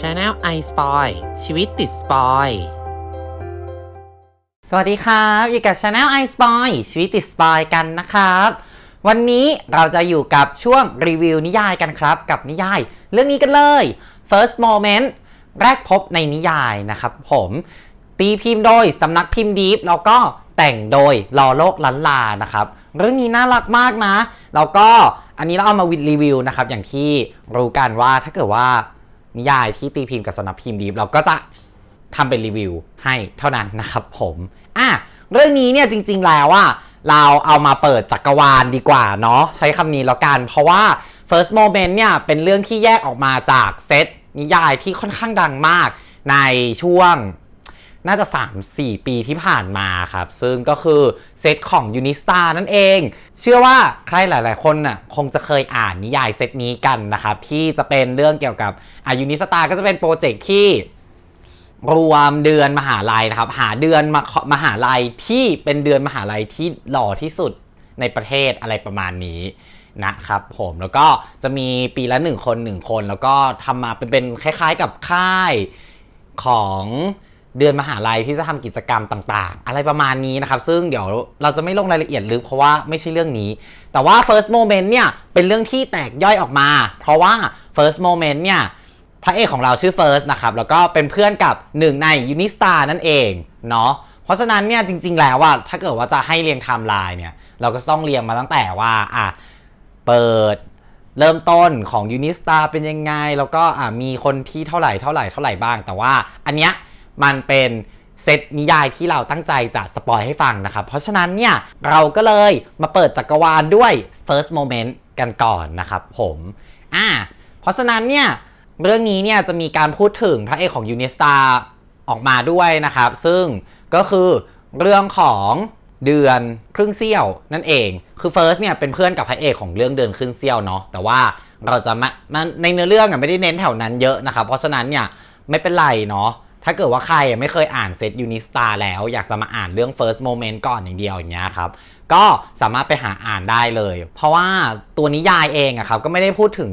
Channel i Spoil ชีวิตติดสปอยสวัสดีครับอยู่กับ Channel i Spoil ชีวิตติดสปอยกันนะครับ วันนี้เราจะอยู่กับช่วงรีวิวนิยายกันครับ กับนิยาย เรื่องนี้กันเลย First Moment แรกพบในนิยายนะครับผมตีพิมพ์โดยสำนักพิมพ์ดีฟแล้วก็แต่งโดยลอโลกลันลานะครับ เรื่องนี้น่ารักมากนะ แล้วก็อันนี้เราเอามาวิดรีวิวนะครับ อย่างที่รู้กันว่าถ้าเกิดว่า นิยายที่ตีพิมพ์กับสำนักพิมพ์ดีฟเราก็จะทำเป็นรีวิวให้เท่านั้นนะครับผมอะเรื่องนี้เนี่ยจริง ๆ แล้วอะเราเอามาเปิดจักรวาลดีกว่าเนาะใช้คำนี้แล้วกัน เพราะว่า First Moment เนี่ยเป็นเรื่องที่แยกออกมาจากเซตนิยายที่ค่อนข้างดังมากในช่วง น่าจะ 3-4 ปีที่ผ่านมาครับ ซึ่งก็คือเซตของยูนิสตานั่นเอง เชื่อว่าใครหลาย ๆ คนน่ะคงจะเคยอ่านนิยายเซตนี้กันนะครับ ที่จะเป็นเรื่องเกี่ยวกับอายูนิสตาก็จะเป็นโปรเจกต์ที่รวมเดือนมหาลัยนะครับ หาเดือนมามหาลัยที่เป็นเดือนมหาลัยที่หล่อที่สุดในประเทศอะไรประมาณนี้นะครับผมแล้วก็จะมีปีละหนึ่งคนหนึ่งคน แล้วก็ทำมาเป็นเป็นคล้าย ๆ กับค่ายของ เดือนมหาลัยที่จะทำกิจกรรมต่าง ๆ อะไรประมาณนี้นะครับ ซึ่งเดี๋ยวเราจะไม่ลงรายละเอียดลึกเพราะว่าไม่ใช่เรื่องนี้ แต่ว่า first moment เนี่ยเป็นเรื่องที่แตกย่อยออกมา เพราะว่า first moment เนี่ยพระเอกของเราชื่อเฟิร์สนะครับ แล้วก็เป็นเพื่อนกับหนึ่งในยูนิสตานั่นเองเนาะเพราะฉะนั้นเนี่ยจริง ๆ แล้วว่าถ้าเกิดว่าจะให้เรียงไทม์ไลน์เนี่ยเราก็ต้องเรียงมาตั้งแต่ว่าอะเปิดเริ่มต้นของยูนิสตาเป็นยังไง แล้วก็อะมีคนที่เท่าไหร่เท่าไหร่เท่าไหร่บ้าง แต่ว่าอันเนี้ย มันเป็นเซตนิยายที่เราตั้งใจจะสปอยให้ฟังนะครับ เพราะฉะนั้นเนี่ย เราก็เลยมาเปิดจักรวาลด้วย first moment กันก่อนนะครับผมอะเพราะฉะนั้นเนี่ย เรื่องนี้เนี่ยจะมีการพูดถึงพระเอกของยูนิสตาออกมาด้วยนะครับ ซึ่งก็คือเรื่องของเดือนครึ่งเซี่ยวนั่นเอง คือเฟิร์สเนี่ยเป็นเพื่อนกับพระเอกของเรื่องเดือนครึ่งเซี่ยวเนาะ แต่ว่าเราจะมามาในเนื้อเรื่องอะไม่ได้เน้นแถวนั้นเยอะนะครับ เพราะฉะนั้นเนี่ยไม่เป็นไรเนาะ ถ้าเกิดว่าใครไม่เคยอ่านเซตยูนิสตาแล้วอยากจะมาอ่านเรื่อง first moment ก่อนอย่างเดียวอย่างเงี้ยครับ ก็สามารถไปหาอ่านได้เลย เพราะว่าตัวนิยายเองอะครับก็ไม่ได้พูดถึง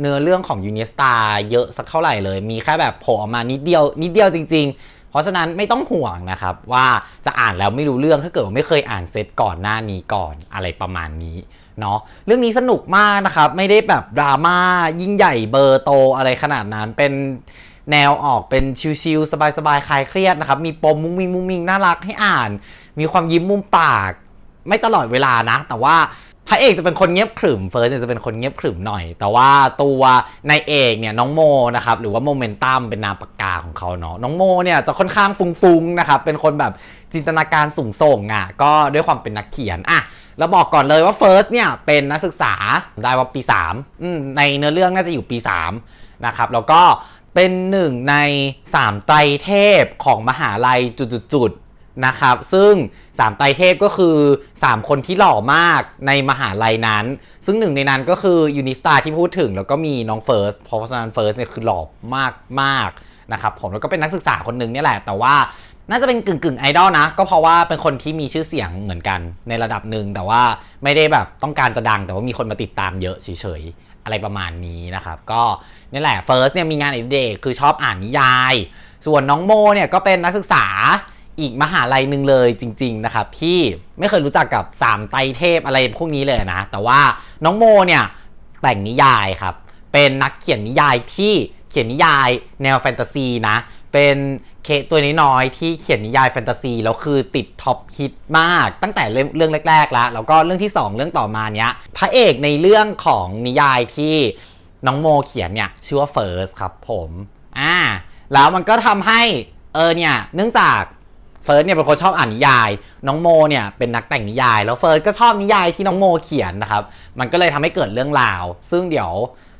เนื้อเรื่องของยูนิสตาเยอะสักเท่าไหร่เลย มีแค่แบบโผล่ออกมานิดเดียวนิดเดียวจริง ๆเพราะฉะนั้นไม่ต้องห่วงนะครับ ว่าจะอ่านแล้วไม่รู้เรื่องถ้าเกิดว่าไม่เคยอ่านเซตก่อนหน้านี้ก่อนอะไรประมาณนี้เนาะเรื่องนี้สนุกมากนะครับ ไม่ได้แบบดราม่ายิ่งใหญ่เบอร์โตอะไรขนาดนั้นเป็น แนวออกเป็นชิลๆสบายๆคลายเครียดนะครับ มีปมมุ้งมิงมุ้งมิงน่ารักให้อ่าน มีความยิ้มมุมปาก ไม่ตลอดเวลานะ แต่ว่าพระเอกจะเป็นคนเงียบขรึมเฟิร์สจะเป็นคนเงียบขรึมหน่อย แต่ว่าตัวนายเอกเนี่ยน้องโมนะครับหรือว่าโมเมนตัมเป็นนามปากกาของเขาเนาะน้องโมเนี่ยจะค่อนข้างฟุ้งๆนะครับเป็นคนแบบจินตนาการสูงส่งอะก็ด้วยความเป็นนักเขียนอะแล้วบอกก่อนเลยว่าเฟิร์สเนี่ยเป็นนักศึกษาได้ว่าปี3อืมในเนื้อเรื่องน่าจะอยู่ปี3นะครับแล้วก็ เป็นหนึ่งในสามไตรเทพของมหาลัยจุดๆๆนะครับ ซึ่งสามไตรเทพก็คือ 3 คนที่หล่อมากในมหาลัยนั้น ซึ่งหนึ่งในนั้นก็คือยูนิสตาที่พูดถึง แล้วก็มีน้องเฟิร์สเพราะฉะนั้นเฟิร์สเนี่ยคือหล่อมากมากนะครับผมแล้วก็เป็นนักศึกษาคนหนึ่งเนี่ยแหละ แต่ว่าน่าจะเป็นกึ่งกึ่งไอดอลนะ ก็เพราะว่าเป็นคนที่มีชื่อเสียงเหมือนกันในระดับหนึ่งแต่ว่าไม่ได้แบบต้องการจะดัง แต่ว่ามีคนมาติดตามเยอะเฉยๆ อะไรประมาณนี้นะครับ ก็นี่แหละเฟิร์สเนี่ยมีงานอดิเรกคือชอบอ่านนิยาย ส่วนน้องโมเนี่ยก็เป็นนักศึกษาอีกมหาลัยหนึ่งเลยจริง ๆ นะครับที่ไม่เคยรู้จักกับสามไตเทพอะไรพวกนี้เลยนะ แต่ว่าน้องโมเนี่ยแต่งนิยายครับ เป็นนักเขียนนิยายที่เขียนนิยายแนวแฟนตาซีนะ เป็นเคตัวน้อยที่เขียนนิยายแฟนตาซีแล้วคือติดท็อปฮิตมาก ตั้งแต่เรื่องแรกๆแล้วแล้วก็เรื่องที่ 2 เรื่องต่อมาเนี้ยพระเอกในเรื่องของนิยายที่น้องโมเขียนเนี่ยชื่อว่าเฟิร์สครับผมอ่าแล้วมันก็ทำให้เออเนี่ยเนื่องจากเฟิร์สเนี่ยเป็นคนชอบอ่านนิยาย น้องโมเนี่ยเป็นนักแต่งนิยาย แล้วเฟิร์สก็ชอบนิยายที่น้องโมเขียนนะครับ มันก็เลยทำให้เกิดเรื่องราว ซึ่งเดี๋ยว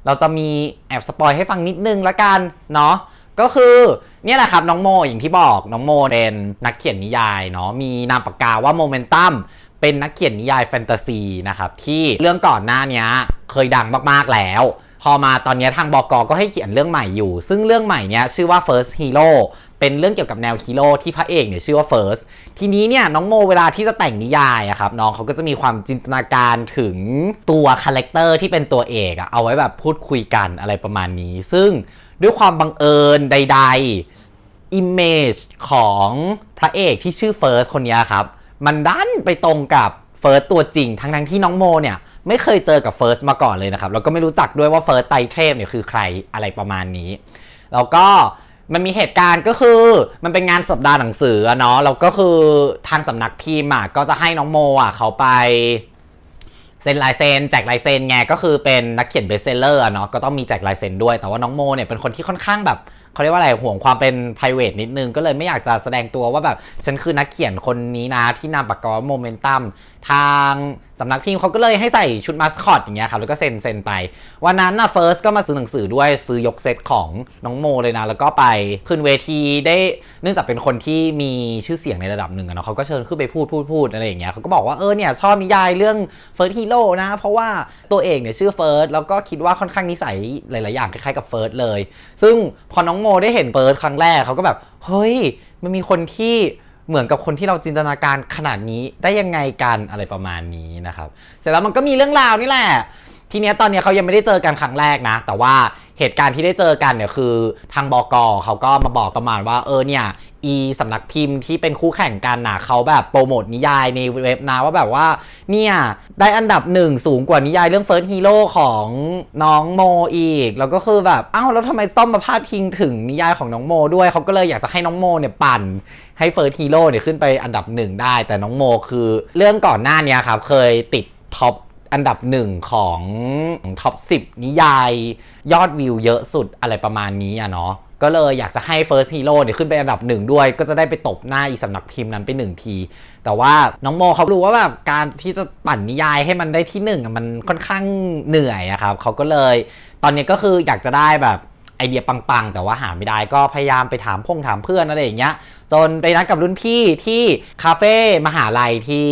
เราจะมีแอบสปอยให้ฟังนิดนึงละกันเนาะก็คือ เนี่ยแหละครับน้องโมอย่างที่บอกน้องโมเป็นนักเขียนนิยายเนาะมีนามปากกาว่าโมเมนตัมเป็นนักเขียนนิยายแฟนตาซีนะครับที่เรื่องก่อนหน้านี้เคยดังมากๆแล้ว พอมาตอนนี้ทางบอกก็ให้เขียนเรื่องใหม่อยู่ ซึ่งเรื่องใหม่เนี้ยชื่อว่า First Hero เป็นเรื่องเกี่ยวกับแนวฮีโร่ที่พระเอกเนี่ยชื่อว่าเฟิร์ส ทีนี้เนี่ยน้องโมเวลาที่จะแต่งนิยายอะครับน้องเขาก็จะมีความจินตนาการถึงตัวคาแรคเตอร์ที่เป็นตัวเอกอะเอาไว้แบบพูดคุยกันอะไรประมาณนี้ ซึ่ง ด้วยความบังเอิญใด ๆ อิมเมจของพระเอกที่ชื่อเฟิร์สคนนี้ครับ มันดันไปตรงกับเฟิร์สตัวจริง ทั้งๆที่น้องโมเนี่ย ไม่เคยเจอกับเฟิร์สมาก่อนเลยนะครับ แล้วก็ไม่รู้จักด้วยว่าเฟิร์สไตรเทพเนี่ยคือใครอะไรประมาณนี้ แล้วก็มันมีเหตุการณ์ก็คือมันเป็นงานสัปดาห์หนังสืออะเนาะแล้วก็คือทางสำนักพิมพ์ก็จะให้น้องโมอะเขาไป เซ็นลายเซ็นแจกลายเซ็นไงก็คือเป็นนักเขียนเบสเซลเลอร์เนาะก็ต้องมีแจกลายเซ็นด้วย แต่ว่าน้องโมเนี่ยเป็นคนที่ค่อนข้างแบบเขาเรียกว่าอะไรห่วงความเป็น p r i v a t นิดนึง ก็เลยไม่อยากจะแสดงตัวว่าแบบ ฉันคือนักเขียนคนนี้นะที่นามปากกาโมเมนตัม ทางสำนักพิมพ์เขาก็เลยให้ใส่ชุดมาสคอตอย่างเงี้ยครับแล้วก็เซ็นเซ็นไป วันนั้นน่ะเฟิร์สก็มาซื้อหนังสือด้วยซื้อยกเซตของน้องโมเลยนะ แล้วก็ไปขึ้นเวทีได้เนื่องจากเป็นคนที่มีชื่อเสียงในระดับหนึ่งอะเนาะเขาก็เชิญขึ้นไปพูดพูดพูดอะไรอย่างเงี้ยเขาก็บอกว่าเออเนี่ยชอบนิยายเรื่องเฟิร์สฮีโร่นะ เพราะว่าตัวเอกเนี่ยชื่อเฟิร์สแล้วก็คิดว่าค่อนข้างนิสัยหลาย ๆ อย่างคล้าย ๆ กับเฟิร์สเลย ซึ่งพอน้องโมได้เห็นเฟิร์สครั้งแรกเขาก็แบบเฮ้ยมันมีคนที่ เหมือนกับคนที่เราจินตนาการขนาดนี้ได้ยังไงกันอะไรประมาณนี้นะครับ เสร็จแล้วมันก็มีเรื่องราวนี่แหละ ทีเนี้ยตอนเนี้ยเขายังไม่ได้เจอกันครั้งแรกนะ แต่ว่าเหตุการณ์ที่ได้เจอกันเนี่ยคือทางบกเขาก็มาบอกประมาณว่าเออเนี่ยอีสำนักพิมพ์ที่เป็นคู่แข่งกันนะเขาแบบโปรโมทนิยายในเว็บนะว่าแบบว่าเนี่ยได้อันดับหนึ่งสูงกว่านิยายเรื่อง First Hero ของน้องโมอีก แล้วก็คือแบบอ้าวแล้วทำไมต้องมาพาดพิงถึงนิยายของน้องโมด้วยเขาก็เลยอยากจะให้น้องโมเนี่ยปั่นให้เฟิร์สฮีโร่เนี่ยขึ้นไปอันดับหนึ่งได้ แต่น้องโมคือ เรื่องก่อนหน้านี้ครับเคยติดท็อป อันดับหนึ่งของท็อป 10 นิยายยอดวิวเยอะสุดอะไรประมาณนี้อะเนาะก็เลยอยากจะให้ First Hero เนี่ยขึ้นไปอันดับหนึ่งด้วย ก็จะได้ไปตบหน้าอีสำนักพิมพ์นั้นไปหนึ่งที แต่ว่าน้องโมเขารู้ว่าแบบการที่จะปั่นนิยายให้มันได้ที่หนึ่งมันค่อนข้างเหนื่อยอะครับเขาก็เลย ตอนนี้ก็คืออยากจะได้แบบไอเดียปังๆ แต่ว่าหาไม่ได้ก็พยายามไปถามพงถามเพื่อนอะไรอย่างเงี้ย จนไปนัดกับรุ่นพี่ที่คาเฟ่มหาลัยที่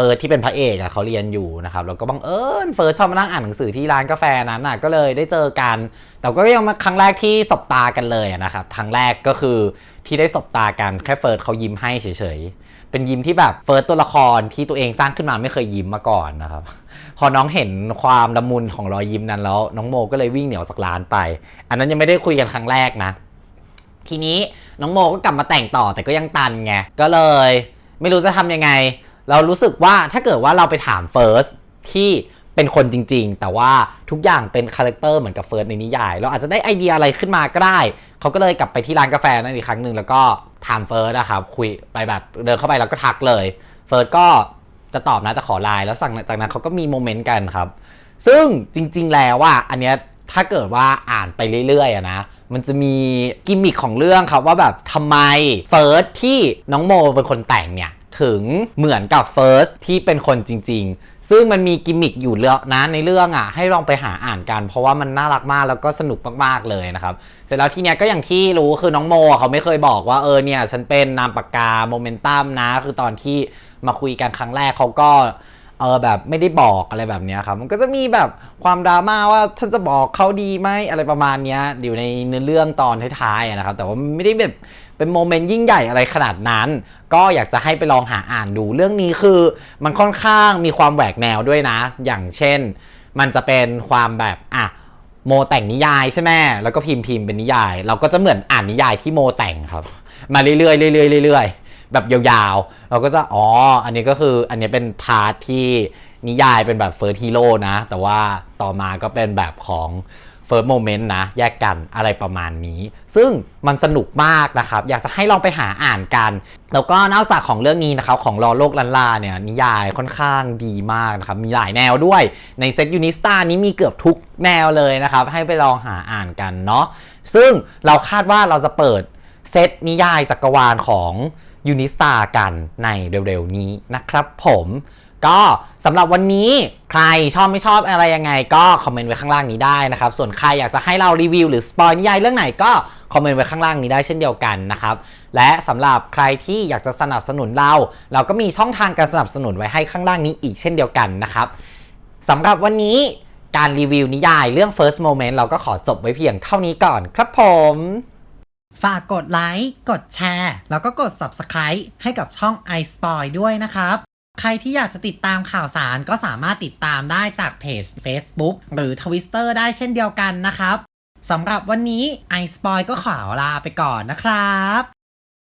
ฟิร์สที่เป็นพระเอกอะเขาเรียนอยู่นะครับแล้วก็บังเอิญเฟิร์สชอบมานั่งอ่านหนังสือที่ร้านกาแฟนั้นอะก็เลยได้เจอกัน แต่ก็ยังมาครั้งแรกที่สบตากันเลยนะครับครั้งแรกก็คือที่ได้สบตากันแค่เฟิร์สเขายิ้มให้เฉยๆเป็นยิ้มที่แบบเฟิร์สตัวละครที่ตัวเองสร้างขึ้นมาไม่เคยยิ้มมาก่อนนะครับพอน้องเห็นความละมุนของรอยยิ้มนั้นแล้ว น้องโมก็เลยวิ่งเหนียวจากร้านไป อันนั้นยังไม่ได้คุยกันครั้งแรกนะ ทีนี้น้องโมก็กลับมาแต่งต่อแต่ก็ยังตันไงก็เลย ไม่รู้จะทำยังไง เรารู้สึกว่าถ้าเกิดว่าเราไปถามเฟิร์สที่เป็นคนจริง ๆ แต่ว่าทุกอย่างเป็นคาแรคเตอร์เหมือนกับเฟิร์สในนิยาย เราอาจจะได้ไอเดียอะไรขึ้นมาก็ได้ เขาก็เลยกลับไปที่ร้านกาแฟนั่นอีกครั้งหนึ่งแล้วก็ถามเฟิร์สนะครับคุยไปแบบเดินเข้าไปแล้วก็ทักเลย เฟิร์สก็จะตอบนะแต่ขอไลน์แล้วสั่งจากนั้นเขาก็มีโมเมนต์กันครับ ซึ่งจริง ๆ แล้วว่าอันเนี้ยถ้าเกิดว่าอ่านไปเรื่อยๆนะ มันจะมีกิมมิคของเรื่องครับว่าแบบทำไมเฟิร์สที่น้องโมเป็นคนแต่งเนี่ย ถึงเหมือนกับเฟิร์สที่เป็นคนจริง ๆ ซึ่งมันมีกิมมิคอยู่เยอะนะในเรื่องอะให้ลองไปหาอ่านกัน เพราะว่ามันน่ารักมากแล้วก็สนุกมากๆเลยนะครับ เสร็จแล้วทีเนี้ยก็อย่างที่รู้คือน้องโมเขาไม่เคยบอกว่าเออเนี่ยฉันเป็นนามปากกาโมเมนตัมนะ คือตอนที่มาคุยกันครั้งแรกเขาก็ เออแบบไม่ได้บอกอะไรแบบนี้ครับ มันก็จะมีแบบความดราม่าว่าฉันจะบอกเขาดีไหมอะไรประมาณนี้อยู่ในเนื้อเรื่องตอนท้ายๆนะครับ แต่ว่าไม่ได้แบบเป็นโมเมนต์ยิ่งใหญ่อะไรขนาดนั้น ก็อยากจะให้ไปลองหาอ่านดูเรื่องนี้คือ มันค่อนข้างมีความแหวกแนวด้วยนะ อย่างเช่น มันจะเป็นความแบบอะโมแต่งนิยายใช่ไหมแล้วก็พิมพ์พิมพ์เป็นนิยาย เราก็จะเหมือนอ่านนิยายที่โมแต่งครับ มาเรื่อยๆเรื่อยๆเรื่อยๆ แบบยาวๆ เราก็จะอ๋อ อันนี้ก็คืออันนี้เป็นพาร์ทที่นิยายเป็นแบบเฟิร์สฮีโร่นะ แต่ว่าต่อมาก็เป็นแบบของเฟิร์สโมเมนต์นะ แยกกันอะไรประมาณนี้ ซึ่งมันสนุกมากนะครับ อยากจะให้ลองไปหาอ่านกัน แล้วก็นอกจากของเรื่องนี้นะครับ ของรอโลกลันลาเนี่ย นิยายค่อนข้างดีมากนะครับ มีหลายแนวด้วย ในเซตยูนิสตานี้มีเกือบทุกแนวเลยนะครับ ให้ไปลองหาอ่านกันเนาะซึ่งเราคาดว่าเราจะเปิดเซตนิยายจักรวาลของ ยูนิสตากันในเร็วๆนี้นะครับผมก็สำหรับวันนี้ใครชอบไม่ชอบอะไรยังไง ก็คอมเมนต์ไว้ข้างล่างนี้ได้นะครับ ส่วนใครอยากจะให้เรารีวิวหรือสปอยนิยายเรื่องไหนก็คอมเมนต์ไว้ข้างล่างนี้ได้เช่นเดียวกันนะครับ และสำหรับใครที่อยากจะสนับสนุนเรา เราก็มีช่องทางการสนับสนุนไว้ให้ข้างล่างนี้อีกเช่นเดียวกันนะครับสำหรับวันนี้การรีวิวนิยายเรื่อง First Moment เราก็ขอจบไว้เพียงเท่านี้ก่อนครับผม ฝากกดไลค์ กดแชร์ แล้วก็กด Subscribe ให้กับช่อง iSpoil ด้วยนะครับ ใครที่อยากจะติดตามข่าวสารก็สามารถติดตามได้จากเพจ Facebook หรือ Twitter ได้เช่นเดียวกันนะครับ สำหรับวันนี้ iSpoil ก็ขอลาไปก่อนนะครับ